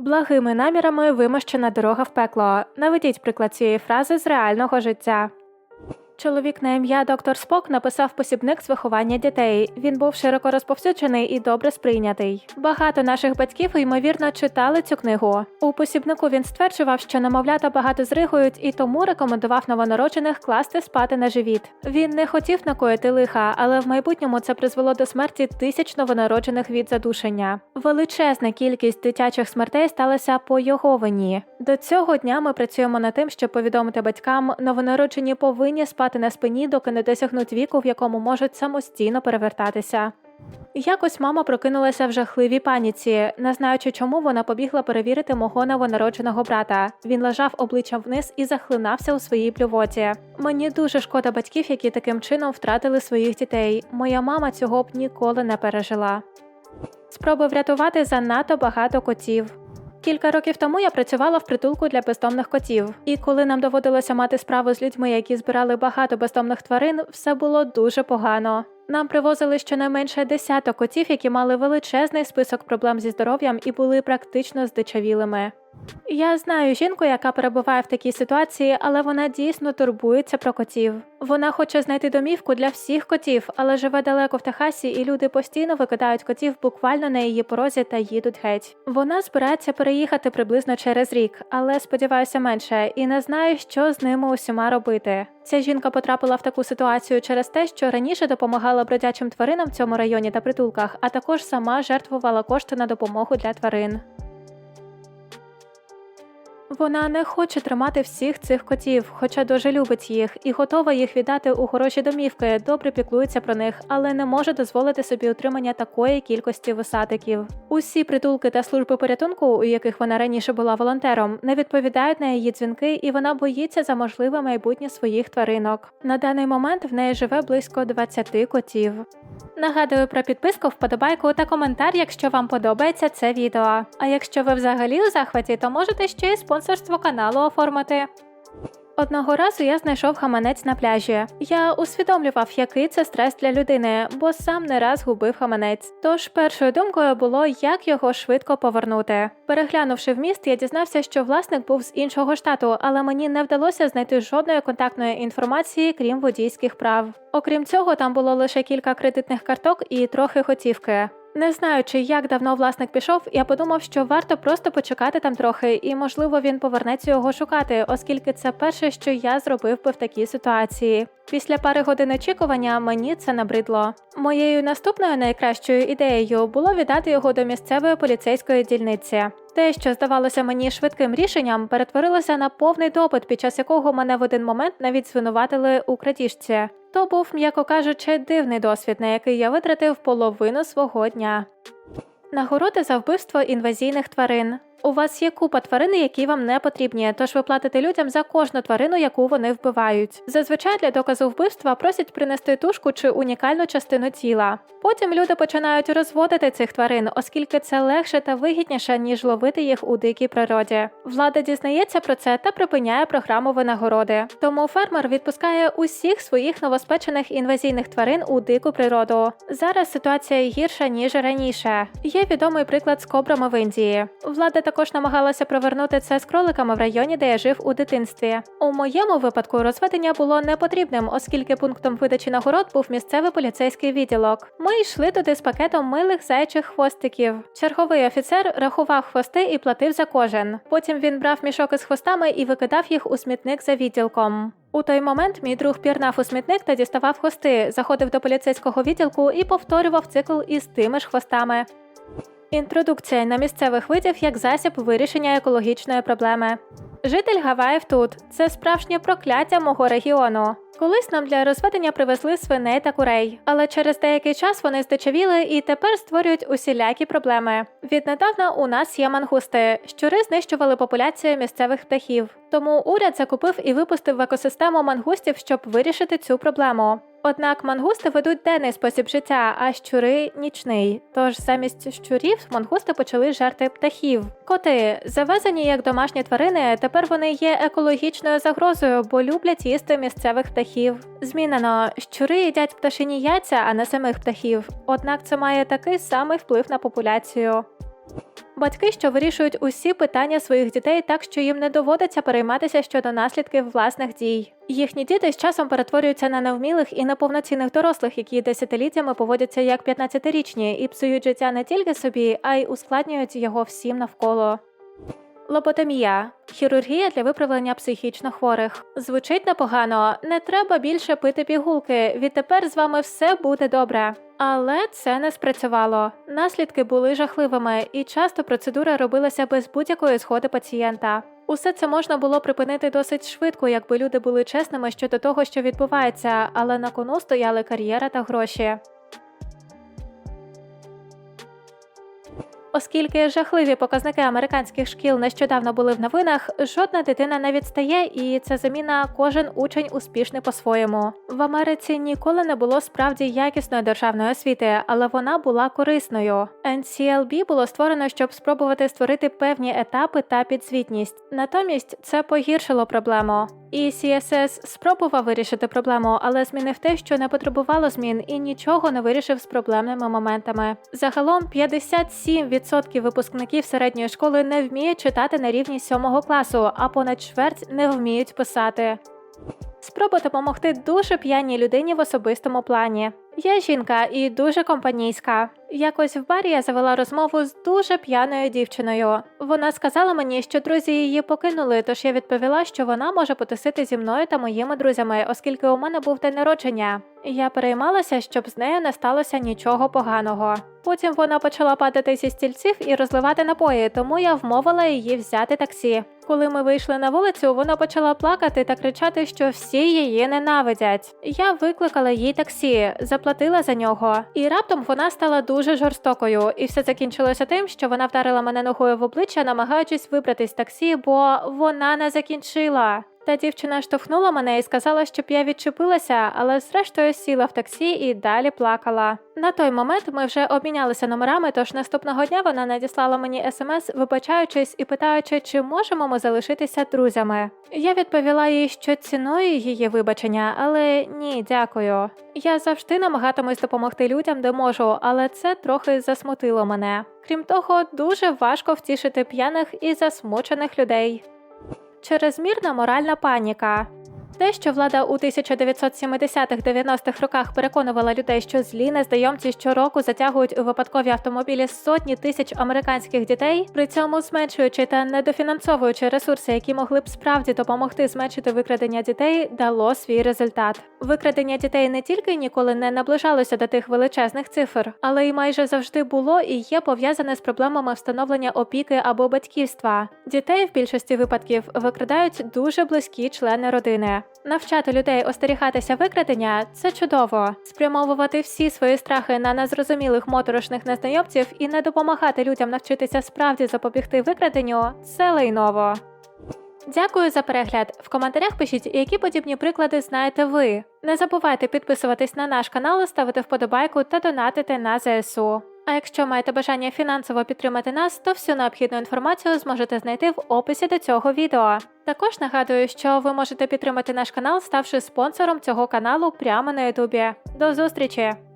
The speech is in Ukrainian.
Благими намірами вимощена дорога в пекло. Наведіть приклад цієї фрази з реального життя. Чоловік на ім'я доктор Спок написав посібник з виховання дітей. Він був широко розповсюджений і добре сприйнятий. Багато наших батьків, ймовірно, читали цю книгу. У посібнику він стверджував, що немовлята багато зригують і тому рекомендував новонароджених класти спати на живіт. Він не хотів накоїти лиха, але в майбутньому це призвело до смерті тисяч новонароджених від задушення. Величезна кількість дитячих смертей сталася по його вині. До цього дня ми працюємо над тим, щоб повідомити батькам, новонароджені повинні спати на спині, доки не досягнуть віку, в якому можуть самостійно перевертатися. Якось мама прокинулася в жахливій паніці, не знаючи, чому вона побігла перевірити мого новонародженого брата. Він лежав обличчям вниз і захлинався у своїй плювоті. Мені дуже шкода батьків, які таким чином втратили своїх дітей. Моя мама цього б ніколи не пережила. Спроби врятувати занадто багато котів. Кілька років тому я працювала в притулку для бездомних котів, і коли нам доводилося мати справу з людьми, які збирали багато бездомних тварин, все було дуже погано. Нам привозили щонайменше десяток котів, які мали величезний список проблем зі здоров'ям і були практично здичавілими. Я знаю жінку, яка перебуває в такій ситуації, але вона дійсно турбується про котів. Вона хоче знайти домівку для всіх котів, але живе далеко в Техасі, і люди постійно викидають котів буквально на її порозі та їдуть геть. Вона збирається переїхати приблизно через рік, але сподіваюся менше, і не знає, що з ними усіма робити. Ця жінка потрапила в таку ситуацію через те, що раніше допомагала бродячим тваринам в цьому районі та притулках, а також сама жертвувала кошти на допомогу для тварин. Вона не хоче тримати всіх цих котів, хоча дуже любить їх і готова їх віддати у хороші домівки, добре піклується про них, але не може дозволити собі утримання такої кількості висадиків. Усі притулки та служби порятунку, у яких вона раніше була волонтером, не відповідають на її дзвінки, і вона боїться за можливе майбутнє своїх тваринок. На даний момент в неї живе близько 20 котів. Нагадую про підписку, вподобайку та коментар, якщо вам подобається це відео. А якщо ви взагалі у захваті, то можете ще й спонсорство каналу оформити. Одного разу я знайшов гаманець на пляжі. Я усвідомлював, який це стрес для людини, бо сам не раз губив гаманець. Тож першою думкою було, як його швидко повернути. Переглянувши вміст, я дізнався, що власник був з іншого штату, але мені не вдалося знайти жодної контактної інформації, крім водійських прав. Окрім цього, там було лише кілька кредитних карток і трохи готівки. Не знаючи, як давно власник пішов, я подумав, що варто просто почекати там трохи, і можливо він повернеться його шукати, оскільки це перше, що я зробив би в такій ситуації. Після пари годин очікування мені це набридло. Моєю наступною найкращою ідеєю було віддати його до місцевої поліцейської дільниці. Те, що здавалося мені швидким рішенням, перетворилося на повний допит, під час якого мене в один момент навіть звинуватили у крадіжці. То був, м'яко кажучи, дивний досвід, на який я витратив половину свого дня. Нагороди за вбивство інвазійних тварин. У вас є купа тварин, які вам не потрібні, тож ви платите людям за кожну тварину, яку вони вбивають. Зазвичай для доказу вбивства просять принести тушку чи унікальну частину тіла. Потім люди починають розводити цих тварин, оскільки це легше та вигідніше, ніж ловити їх у дикій природі. Влада дізнається про це та припиняє програму винагороди. Тому фермер відпускає усіх своїх новоспечених інвазійних тварин у дику природу. Зараз ситуація гірша ніж раніше. Є відомий приклад з кобрами в Індії. Влада також намагалася провернути це з кроликами в районі, де я жив у дитинстві. У моєму випадку розведення було непотрібним, оскільки пунктом видачі нагород був місцевий поліцейський відділок. Ми йшли туди з пакетом милих зайчих хвостиків. Черговий офіцер рахував хвости і платив за кожен. Потім він брав мішок із хвостами і викидав їх у смітник за відділком. У той момент мій друг пірнав у смітник та діставав хвости, заходив до поліцейського відділку і повторював цикл із тими ж хвостами. Інтродукція на місцевих видів як засіб вирішення екологічної проблеми. Житель Гаваїв тут це справжнє прокляття мого регіону. Колись нам для розведення привезли свиней та курей, але через деякий час вони здичавіли і тепер створюють усілякі проблеми. Віднедавна у нас є мангусти. Щури знищували популяцію місцевих птахів. Тому уряд закупив і випустив в екосистему мангустів, щоб вирішити цю проблему. Однак мангусти ведуть денний спосіб життя, а щури нічний. Тож замість щурів мангусти почали жерти птахів. Коти, завезені як домашні тварини, тепер вони є екологічною загрозою, бо люблять їсти місцевих птахів. Змінено, щури їдять пташині яйця, а не самих птахів. Однак це має такий самий вплив на популяцію. Батьки, що вирішують усі питання своїх дітей так, що їм не доводиться перейматися щодо наслідків власних дій. Їхні діти з часом перетворюються на невмілих і неповноцінних дорослих, які десятиліттями поводяться як 15-річні і псують життя не тільки собі, а й ускладнюють його всім навколо. Лоботомія хірургія для виправлення психічно хворих. Звучить непогано, не треба більше пити пігулки. Відтепер з вами все буде добре. Але це не спрацювало. Наслідки були жахливими, і часто процедура робилася без будь-якої згоди пацієнта. Усе це можна було припинити досить швидко, якби люди були чесними щодо того, що відбувається, але на кону стояли кар'єра та гроші. Оскільки жахливі показники американських шкіл нещодавно були в новинах, жодна дитина не відстає, і це заміна кожен учень успішний по-своєму. В Америці ніколи не було справді якісної державної освіти, але вона була корисною. NCLB було створено, щоб спробувати створити певні етапи та підзвітність. Натомість це погіршило проблему. І CSS спробував вирішити проблему, але змінив те, що не потребувало змін, і нічого не вирішив з проблемними моментами. Загалом 57% випускників середньої школи не вміють читати на рівні 7 класу, а понад чверть не вміють писати. Спроба допомогти дуже п'яній людині в особистому плані. Я жінка і дуже компанійська. Якось в барі я завела розмову з дуже п'яною дівчиною. Вона сказала мені, що друзі її покинули, тож я відповіла, що вона може потусити зі мною та моїми друзями, оскільки у мене був день народження. Я переймалася, щоб з нею не сталося нічого поганого. Потім вона почала падати зі стільців і розливати напої, тому я вмовила її взяти таксі. Коли ми вийшли на вулицю, вона почала плакати та кричати, що всі її ненавидять. Я викликала їй таксі, заплатила за нього, і раптом вона стала дуже жорстокою, і все закінчилося тим, що вона вдарила мене ногою в обличчя, намагаючись вибратись з таксі, бо вона не закінчила. Та дівчина штовхнула мене і сказала, щоб я відчепилася, але зрештою сіла в таксі і далі плакала. На той момент ми вже обмінялися номерами, тож наступного дня вона надіслала мені смс, вибачаючись і питаючи, чи можемо ми залишитися друзями. Я відповіла їй, що ціную її вибачення, але ні, дякую. Я завжди намагатимусь допомогти людям, де можу, але це трохи засмутило мене. Крім того, дуже важко втішити п'яних і засмучених людей. Чрезмірна моральна паніка. Те, що влада у 1970-90-х роках переконувала людей, що злі незнайомці щороку затягують у випадкові автомобілі сотні тисяч американських дітей, при цьому зменшуючи та недофінансовуючи ресурси, які могли б справді допомогти зменшити викрадення дітей, дало свій результат. Викрадення дітей не тільки ніколи не наближалося до тих величезних цифр, але й майже завжди було і є пов'язане з проблемами встановлення опіки або батьківства. Дітей в більшості випадків викрадають дуже близькі члени родини. Навчати людей остерігатися викрадення це чудово. Спрямовувати всі свої страхи на незрозумілих моторошних незнайомців і не допомагати людям навчитися справді запобігти викраденню це лайново. Дякую за перегляд. В коментарях пишіть, які подібні приклади знаєте ви. Не забувайте підписуватись на наш канал, ставити вподобайку та донатити на ЗСУ. А якщо маєте бажання фінансово підтримати нас, то всю необхідну інформацію зможете знайти в описі до цього відео. Також нагадую, що ви можете підтримати наш канал, ставши спонсором цього каналу прямо на Ютубі. До зустрічі!